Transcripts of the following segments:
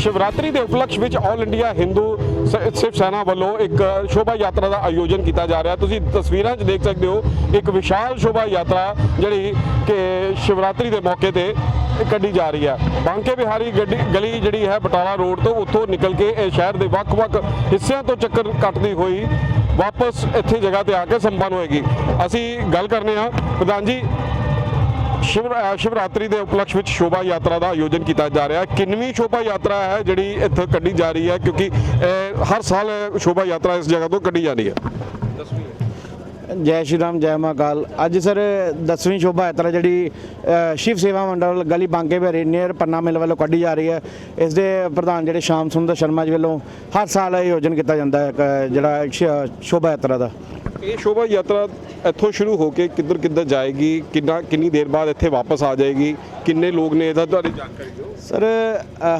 ਸ਼ਿਵਰਾਤਰੀ ਦੇ ਉਪਲਕਸ਼ ਵਿੱਚ all India Hindu ਸ- ਸਿੱਖ ਸੈਨਾ ਵੱਲੋਂ ਇੱਕ ਸ਼ੋਭਾ ਯਾਤਰਾ ਦਾ ਆਯੋਜਨ ਕੀਤਾ ਜਾ ਰਿਹਾ। ਤੁਸੀਂ ਤਸਵੀਰਾਂ 'ਚ ਦੇਖ ਸਕਦੇ ਹੋ, ਇੱਕ ਵਿਸ਼ਾਲ ਸ਼ੋਭਾ ਯਾਤਰਾ ਜਿਹੜੀ ਕਿ ਸ਼ਿਵਰਾਤਰੀ ਦੇ ਮੌਕੇ ਤੇ ਕੱਢੀ ਜਾ ਰਹੀ ਹੈ। ਬਾਂਕੇ ਬਿਹਾਰੀ ਗੱਡੀ, ਗਲੀ ਜਿਹੜੀ ਹੈ ਬਟਾਲਾ ਰੋਡ ਤੋਂ ਉੱਥੋਂ ਨਿਕਲ ਕੇ ਇਹ ਸ਼ਹਿਰ ਦੇ ਵੱਖ-ਵੱਖ ਹਿੱਸਿਆਂ ਤੋਂ ਚੱਕਰ ਕੱਟਦੀ ਹੋਈ ਵਾਪਸ ਇੱਥੇ ਜਗ੍ਹਾ ਤੇ ਆ ਕੇ ਸੰਪੰਨ ਹੋਏਗੀ। ਅਸੀਂ ਗੱਲ ਕਰਨੇ ਆ ਪ੍ਰਧਾਨ ਜੀ ਸ਼ਿਵ ਸ਼ਿਵਰਾਤਰੀ ਦੇ ਉਪਲਕਸ਼ ਵਿੱਚ ਸ਼ੋਭਾ ਯਾਤਰਾ ਦਾ ਆਯੋਜਨ ਕੀਤਾ ਜਾ ਰਿਹਾ ਹੈ। ਕਿੰਨਵੀਂ ਸ਼ੋਭਾ ਯਾਤਰਾ ਹੈ ਜਿਹੜੀ ਇੱਥੇ ਕੱਢੀ ਜਾ ਰਹੀ ਹੈ ਕਿਉਂਕਿ ਹਰ ਸਾਲ ਸ਼ੋਭਾ ਯਾਤਰਾ ਇਸ ਜਗ੍ਹਾ ਤੋਂ ਕੱਢੀ ਜਾਂਦੀ ਹੈ। ਜੈ ਸ਼੍ਰੀ ਰਾਮ ਜੈ ਮਹਾਕਾਲ ਅੱਜ ਸਰ 10ਵੀਂ ਸ਼ੋਭਾ ਯਾਤਰਾ ਜਿਹੜੀ ਸ਼ਿਵ ਸੇਵਾ ਮੰਡਲ ਗਲੀ ਬਾਂਕੇ ਬਿਹਾਰੀ ਨੀਅਰ ਪੰਨਾ ਮਿਲ ਵੱਲੋਂ ਕੱਢੀ ਜਾ ਰਹੀ ਹੈ। ਇਸ ਦੇ ਪ੍ਰਧਾਨ ਜਿਹੜੇ ਸ਼ਾਮ ਸੁੰਦਰ ਸ਼ਰਮਾ ਜੀ ਵੱਲੋਂ ਹਰ ਸਾਲ ਆਯੋਜਨ ਕੀਤਾ ਜਾਂਦਾ ਹੈ ਜਿਹੜਾ ਸ਼ੋਭਾ ਯਾਤਰਾ ਦਾ। ਇਹ ਸ਼ੋਭਾ ਯਾਤਰਾ ਇੱਥੋਂ ਸ਼ੁਰੂ ਹੋ ਕੇ ਕਿੱਧਰ ਕਿੱਧਰ ਜਾਏਗੀ? ਕਿੰਨਾ ਕਿੰਨੀ ਦੇਰ ਬਾਅਦ ਇੱਥੇ ਵਾਪਸ ਆ ਜਾਏਗੀ? ਕਿੰਨੇ ਲੋਕ ਨੇ? ਇਹਦਾ ਤੁਹਾਡੀ ਜਾਣਕਾਰੀ ਦਿਓ। ਸਰ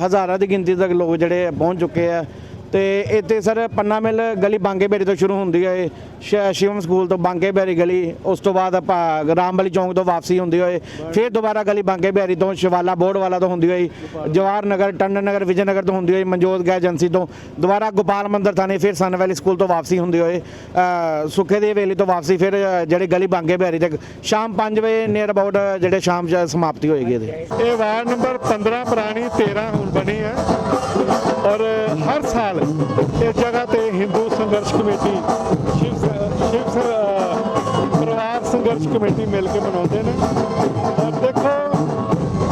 ਹਜ਼ਾਰਾਂ ਦੀ ਗਿਣਤੀ ਤੱਕ ਲੋਕ ਜਿਹੜੇ ਪਹੁੰਚ ਚੁੱਕੇ ਆ। ਤੇ ਇੱਥੇ ਸਰ ਪੰਨਾ ਮਿਲ ਗਲੀ ਬਾਂਕੇ ਬਿਹਾਰੀ ਤੋਂ ਸ਼ੁਰੂ ਹੁੰਦੀ ਹੈ ਇਹ। ਸ਼ਿਵਮ ਸਕੂਲ ਤੋਂ ਬਾਂਕੇ ਬਿਹਾਰੀ ਗਲੀ, ਉਸ ਤੋਂ ਬਾਅਦ ਆਪਾਂ ਰਾਮਬਲੀ ਚੌਂਕ ਤੋਂ ਵਾਪਸੀ ਹੁੰਦੀ ਹੋਏ ਫਿਰ ਦੁਬਾਰਾ ਗਲੀ ਬਾਂਕੇ ਬਿਹਾਰੀ ਤੋਂ ਸ਼ਿਵਾਲਾ ਬੋਰਡ ਵਾਲਾ ਤੋਂ ਹੁੰਦੀ ਹੋਈ, ਜਵਾਹਰ ਨਗਰ ਟੰਡਨ ਨਗਰ, ਵਿਜੇ ਨਗਰ ਤੋਂ ਹੁੰਦੀ ਹੋਈ, ਮਨਜੋਤ ਗੈਸ ਏਜੰਸੀ ਤੋਂ। ਦੁਬਾਰਾ ਗੋਪਾਲ ਮੰਦਰ ਥਾਣੇ ਫਿਰ ਸਨ ਵੈਲੀ ਸਕੂਲ ਤੋਂ ਵਾਪਸੀ ਹੁੰਦੀ ਹੋਏ ਸੁੱਖੇ ਦੀ ਹਵੇਲੀ ਤੋਂ ਵਾਪਸੀ ਫਿਰ ਜਿਹੜੇ ਗਲੀ ਬਾਂਕੇ ਬਿਹਾਰੀ ਤੱਕ ਸ਼ਾਮ 5 ਵਜੇ ਨੀਅਰ ਅਬਾਊਟ ਜਿਹੜੇ ਸ਼ਾਮ 'ਚ ਸਮਾਪਤੀ ਹੋਏਗੀ ਇਹਦੀ। ਇਹ ਵਾਰਡ ਨੰਬਰ 15 ਪੁਰਾਣੀ 13 ਹੁਣ ਬਣੀ ਹੈ। ਔਰ ਹਰ ਸਾਲ ਇਸ ਜਗ੍ਹਾ ਤੇ ਹਿੰਦੂ ਸੰਘਰਸ਼ ਕਮੇਟੀ, ਸ਼ਿਵ ਸ਼ਿਵ ਪਰਿਵਾਰ ਸੰਘਰਸ਼ ਕਮੇਟੀ ਮਿਲ ਕੇ ਮਨਾਉਂਦੇ ਨੇ। ਔਰ ਦੇਖੋ,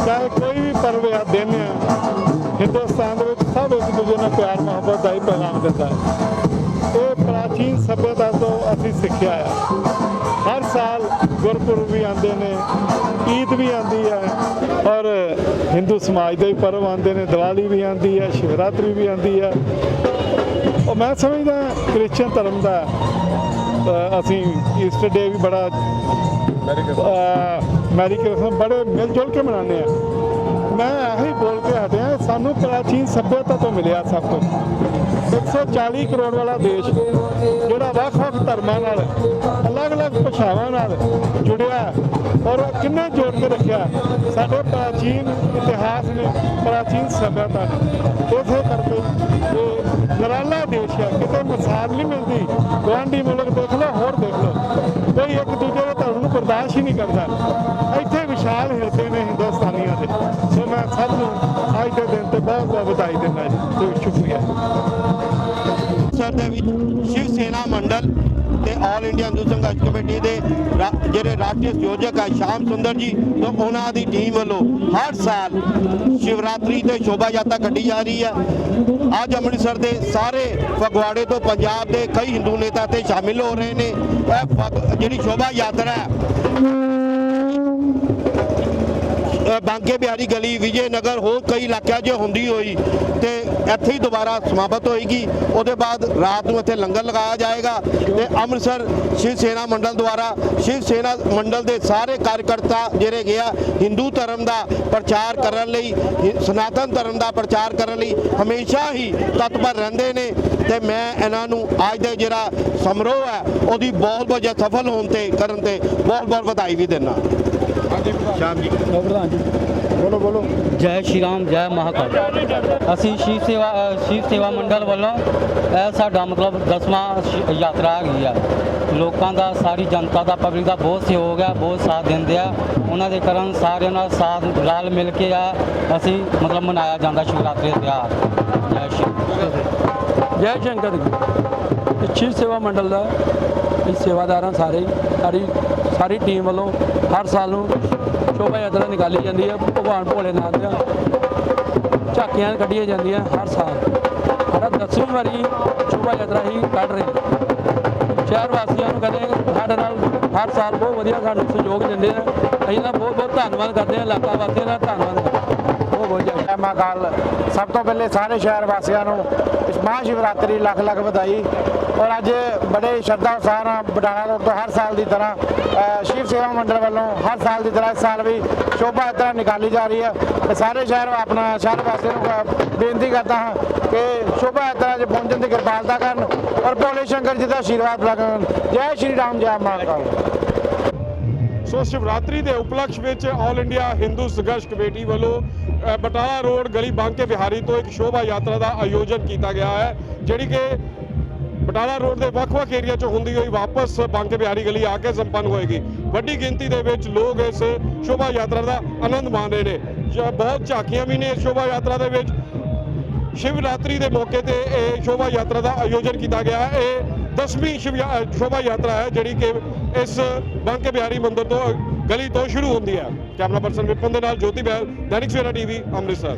ਚਾਹੇ ਕੋਈ ਵੀ ਪਰਵ ਆ ਦਿਨ ਆ, ਹਿੰਦੁਸਤਾਨ ਦੇ ਵਿੱਚ ਸਭ ਇੱਕ ਦੂਜੇ ਨਾਲ ਪਿਆਰ, ਮੁਹੱਬਤ ਦਾ ਹੀ ਪੈਗਾਮ ਦਿੰਦਾ ਹੈ। ਇਹ ਪ੍ਰਾਚੀਨ ਸਭਿਅਤਾ ਤੋਂ ਅਸੀਂ ਸਿੱਖਿਆ ਆ। ਆਉਂਦੇ ਨੇ, ਈਦ ਵੀ ਆਉਂਦੀ ਹੈ, ਔਰ ਹਿੰਦੂ ਸਮਾਜ ਦੇ ਵੀ ਪਰਵ ਆਉਂਦੇ ਨੇ, ਦੀਵਾਲੀ ਵੀ ਆਉਂਦੀ ਹੈ, ਸ਼ਿਵਰਾਤਰੀ ਵੀ ਆਉਂਦੀ ਹੈ। ਉਹ ਮੈਂ ਸਮਝਦਾ ਕ੍ਰਿਸਚੀਅਨ ਧਰਮ ਦਾ ਅਸੀਂ ਈਸਟਰ ਡੇ ਵੀ ਬੜਾ ਮੈਰੀ ਕ੍ਰਿਸਮਸ ਬੜੇ ਮਿਲ ਜੁਲ ਕੇ ਮਨਾਉਂਦੇ ਆ ਮੈਂ ਇਹੀ ਬੋਲ ਕੇ ਹਟਿਆ, ਸਾਨੂੰ ਪ੍ਰਾਚੀਨ ਸਭਿਅਤਾ ਤੋਂ ਮਿਲਿਆ ਸਭ ਕੁਝ 140 ਕਰੋੜ ਵਾਲਾ ਦੇਸ਼, ਜਿਹੜਾ ਵੱਖ-ਵੱਖ ਧਰਮਾਂ ਨਾਲ, ਅਲੱਗ-ਅਲੱਗ ਭਾਸ਼ਾਵਾਂ ਨਾਲ ਜੁੜਿਆ ਔਰ ਕਿੰਨੇ ਜੋੜ ਕੇ ਰੱਖਿਆ। ਸਾਡੇ ਪ੍ਰਾਚੀਨ ਇਤਿਹਾਸ ਨੇ, ਪ੍ਰਾਚੀਨ ਸਭਿਅਤਾ ਨੇ। ਇਸੇ ਕਰਕੇ ਇਹ ਨਰਾਲਾ ਦੇਸ਼ ਹੈ, ਕਿਤੇ ਮਿਸਾਲ ਨਹੀਂ ਮਿਲਦੀ। ਗੁਆਂਢੀ ਮੁਲਕ ਦੇਖ ਲਓ, ਹੋਰ ਦੇਖ ਲਓ। ਕੋਈ ਇੱਕ ਦੂਜੇ ਦੇ ਧਰਮ ਨੂੰ ਬਰਦਾਸ਼ਤ ਹੀ ਨਹੀਂ ਕਰਦਾ। ਇੱਥੇ ਵਿਸ਼ਾਲ ਹਿਰਦੇ ਦੇ ਵਿੱਚ ਸ਼ਿਵ ਸੈਨਾ ਮੰਡਲ ਤੇ ਆਲ ਇੰਡੀਆ ਹਿੰਦੂ ਸੰਘਰਸ਼ ਕਮੇਟੀ ਦੇ ਜਿਹੜੇ ਰਾਸ਼ਟਰੀ ਸੰਯੋਜਕ ਆ, ਸ਼ਾਮ ਸੁੰਦਰ ਜੀ, ਤੇ ਉਹਨਾਂ ਦੀ ਟੀਮ ਵੱਲੋਂ ਹਰ ਸਾਲ ਸ਼ਿਵਰਾਤਰੀ ਤੇ ਸ਼ੋਭਾ ਯਾਤਰਾ ਕੱਢੀ ਜਾ ਰਹੀ ਹੈ। ਅੱਜ ਅੰਮ੍ਰਿਤਸਰ ਦੇ ਸਾਰੇ ਫਗਵਾੜੇ ਤੋਂ ਪੰਜਾਬ ਦੇ ਕਈ ਹਿੰਦੂ ਨੇਤਾ ਤੇ ਸ਼ਾਮਿਲ ਹੋ ਰਹੇ ਨੇ। ਇਹ ਜਿਹੜੀ ਸ਼ੋਭਾ ਯਾਤਰਾ ਹੈ ਬਾਂਕੇ ਬਿਹਾਰੀ ਗਲੀ, ਵਿਜੇ ਨਗਰ, ਹੋਰ ਕਈ ਇਲਾਕਿਆਂ 'ਚ ਹੁੰਦੀ ਹੋਈ ਤੇ ਇੱਥੇ ਹੀ ਦੁਬਾਰਾ ਸਮਾਪਤ ਹੋਏਗੀ। ਉਹਦੇ ਬਾਅਦ ਰਾਤ ਨੂੰ ਇੱਥੇ ਲੰਗਰ ਲਗਾਇਆ ਜਾਏਗਾ ਤੇ ਅੰਮ੍ਰਿਤਸਰ ਸ਼ਿਵ ਸੈਨਾ ਮੰਡਲ ਦੁਆਰਾ ਸ਼ਿਵ ਸੈਨਾ ਮੰਡਲ ਦੇ ਸਾਰੇ ਕਾਰਜਕਰਤਾ ਜਿਹੜੇ ਗਿਆ ਹਿੰਦੂ ਧਰਮ ਦਾ ਪ੍ਰਚਾਰ ਕਰਨ ਲਈ ਸਨਾਤਨ ਧਰਮ ਦਾ ਪ੍ਰਚਾਰ ਕਰਨ ਲਈ ਹਮੇਸ਼ਾ ਹੀ ਤਤਪਰ ਰਹਿੰਦੇ ਨੇ ਤੇ ਮੈਂ ਇਹਨਾਂ ਨੂੰ ਅੱਜ ਦੇ ਜਿਹੜਾ ਸਮਾਰੋਹ ਹੈ, ਉਹਦੀ ਬਹੁਤ ਬਹੁਤ ਜ਼ਿਆਦਾ ਸਫਲ ਹੋਣ ਤੇ ਕਰਨ ਤੇ ਬਹੁਤ ਬਹੁਤ ਵਧਾਈ ਵੀ ਦਿੰਦਾ। ਸ਼ਾਮ ਜੀ। ਬੋਲੋ ਬੋਲੋ। ਜੈ ਸ਼੍ਰੀ ਰਾਮ ਜੈ ਮਹਾਕਾਲ। ਅਸੀਂ ਸ਼ਿਵ ਸੇਵਾ ਸ਼ਿਵ ਸੇਵਾ ਮੰਡਲ ਵੱਲੋਂ ਇਹ ਸਾਡਾ ਮਤਲਬ ਦਸਵਾਂ ਸ਼ਿ- ਯਾਤਰਾ ਹੈਗੀ ਆ। ਲੋਕਾਂ ਦਾ ਸਾਰੀ ਜਨਤਾ ਦਾ ਪਬਲਿਕ ਦਾ ਬਹੁਤ ਸਹਿਯੋਗ ਹੈ ਬਹੁਤ ਸਾਥ ਦਿੰਦੇ ਆ। ਉਹਨਾਂ ਦੇ ਕਾਰਨ ਸਾਰਿਆਂ ਨਾਲ ਸਾਥ ਰਲ ਮਿਲ ਕੇ ਆ ਅਸੀਂ ਮਤਲਬ ਮਨਾਇਆ ਜਾਂਦਾ ਸ਼ਿਵਰਾਤਰੀ ਦਾ ਤਿਉਹਾਰ। ਜੈ ਸ਼੍ਰੀ ਜੈ ਸ਼ੰਕਰ ਜੀ। ਸ਼ਿਵ ਸੇਵਾ ਮੰਡਲ ਦਾ ਇਹ ਸੇਵਾਦਾਰਾਂ ਸਾਰੇ। ਸਾਰੀ ਸਾਰੀ ਟੀਮ ਵੱਲੋਂ ਹਰ ਸਾਲ ਨੂੰ ਸ਼ੋਭਾ ਯਾਤਰਾ ਨਿਕਾਲੀ ਜਾਂਦੀ ਹੈ, ਭਗਵਾਨ ਭੋਲੇਨਾਥ ਦੀਆਂ ਝਾਕੀਆਂ ਕੱਢੀਆਂ ਜਾਂਦੀਆਂ ਹਰ ਸਾਲ। ਸਾਡਾ ਦਸਵੀਂ ਵਾਰੀ ਸ਼ੋਭਾ ਯਾਤਰਾ ਹੀ ਕੱਢ ਰਹੇ ਸ਼ਹਿਰ ਵਾਸੀਆਂ ਨੂੰ ਕਹਿੰਦੇ ਸਾਡੇ ਨਾਲ ਹਰ ਸਾਲ ਬਹੁਤ ਵਧੀਆ ਸਾਨੂੰ ਸਹਿਯੋਗ ਦਿੰਦੇ ਆ। ਅਸੀਂ ਦਾ ਬਹੁਤ ਬਹੁਤ ਧੰਨਵਾਦ ਕਰਦੇ ਹਾਂ, ਇਲਾਕਾ ਵਾਸੀਆਂ ਦਾ ਧੰਨਵਾਦ ਕਰਦੇ ਹਾਂ। ਬਹੁਤ ਬਹੁਤ ਜੈ ਜੈ ਮਾਂ ਕਾਲ ਸਭ ਤੋਂ ਪਹਿਲੇ ਸਾਰੇ ਸ਼ਹਿਰ ਵਾਸੀਆਂ ਨੂੰ ਇਸ ਮਹਾਂ ਸ਼ਿਵਰਾਤਰੀ ਲੱਖ ਲੱਖ ਵਧਾਈ। ਔਰ ਅੱਜ ਬੜੇ ਸ਼ਰਧਾ ਉਤਸ਼ਾਹ ਨਾਲ ਬਟਾਲਾ ਰੋਡ ਤੋਂ ਹਰ ਸਾਲ ਦੀ ਤਰ੍ਹਾਂ ਸ਼ਿਵ ਸੇਵਾ ਮੰਡਲ ਵੱਲੋਂ ਹਰ ਸਾਲ ਦੀ ਤਰ੍ਹਾਂ ਇਸ ਸਾਲ ਵੀ ਸ਼ੋਭਾ ਯਾਤਰਾ ਨਿਕਾਲੀ ਜਾ ਰਹੀ ਹੈ। ਤੇ ਸਾਰੇ ਸ਼ਹਿਰ ਆਪਣਾ, ਸ਼ਹਿਰ ਵਾਸੀਆਂ ਨੂੰ ਬੇਨਤੀ ਕਰਦਾ ਹਾਂ ਕਿ ਸ਼ੋਭਾ ਯਾਤਰਾ 'ਚ ਪਹੁੰਚਣ ਦੀ ਕਿਰਪਾਲਤਾ ਕਰਨ ਔਰ ਭੋਲੇ ਸ਼ੰਕਰ ਜੀ ਦਾ ਆਸ਼ੀਰਵਾਦ ਪ੍ਰਾਪਤ ਜੈ ਸ਼੍ਰੀ ਰਾਮ, ਜੈ ਮਾਂ ਸੋ ਸ਼ਿਵਰਾਤਰੀ ਦੇ ਉਪਲਕਸ਼ ਵਿੱਚ ਆਲ ਇੰਡੀਆ ਹਿੰਦੂ ਸੰਘਰਸ਼ ਕਮੇਟੀ ਵੱਲੋਂ ਬਟਾਲਾ ਰੋਡ, ਗਲੀ ਬਾਂਕੇ ਬਿਹਾਰੀ ਤੋਂ ਇੱਕ ਸ਼ੋਭਾ ਯਾਤਰਾ ਦਾ ਆਯੋਜਨ ਕੀਤਾ ਗਿਆ ਹੈ, ਜਿਹੜੀ ਕਿ ਬਟਾਲਾ ਰੋਡ ਦੇ ਵੱਖ-ਵੱਖ ਏਰੀਆ 'ਚ ਹੁੰਦੀ ਹੋਈ ਵਾਪਸ ਬਾਂਕੇ ਬਿਹਾਰੀ ਗਲੀ ਆ ਕੇ ਸੰਪੰਨ ਹੋਏਗੀ। ਵੱਡੀ ਗਿਣਤੀ ਦੇ ਵਿੱਚ ਲੋਕ ਇਸ ਸ਼ੋਭਾ ਯਾਤਰਾ ਦਾ ਆਨੰਦ ਮਾਣ ਰਹੇ ਨੇ। ਬਹੁਤ ਝਾਕੀਆਂ ਵੀ ਨੇ ਇਸ ਸ਼ੋਭਾ ਯਾਤਰਾ ਦੇ ਵਿੱਚ। ਸ਼ਿਵਰਾਤਰੀ ਦੇ ਮੌਕੇ ਤੇ ਇਹ ਸ਼ੋਭਾ ਯਾਤਰਾ ਦਾ ਆਯੋਜਨ ਕੀਤਾ ਗਿਆ। ਹੈ ਇਹ 10ਵੀਂ ਸ਼ਿਵ ਯਾ- ਸ਼ੋਭਾ ਯਾਤਰਾ ਹੈ, ਜਿਹੜੀ ਕਿ ਇਸ ਬਾਂਕੇ ਬਿਹਾਰੀ ਮੰਦਿਰ ਤੋਂ, ਗਲੀ ਤੋਂ ਸ਼ੁਰੂ ਹੁੰਦੀ ਹੈ। ਕੈਮਰਾ ਪਰਸਨ ਵਿਪਨ ਦੇ ਨਾਲ ਜੋਤੀ ਬਹਿਲ ਦੈਨਿਕ ਸਵੇਰਾ ਟੀਵੀ, ਅੰਮ੍ਰਿਤਸਰ।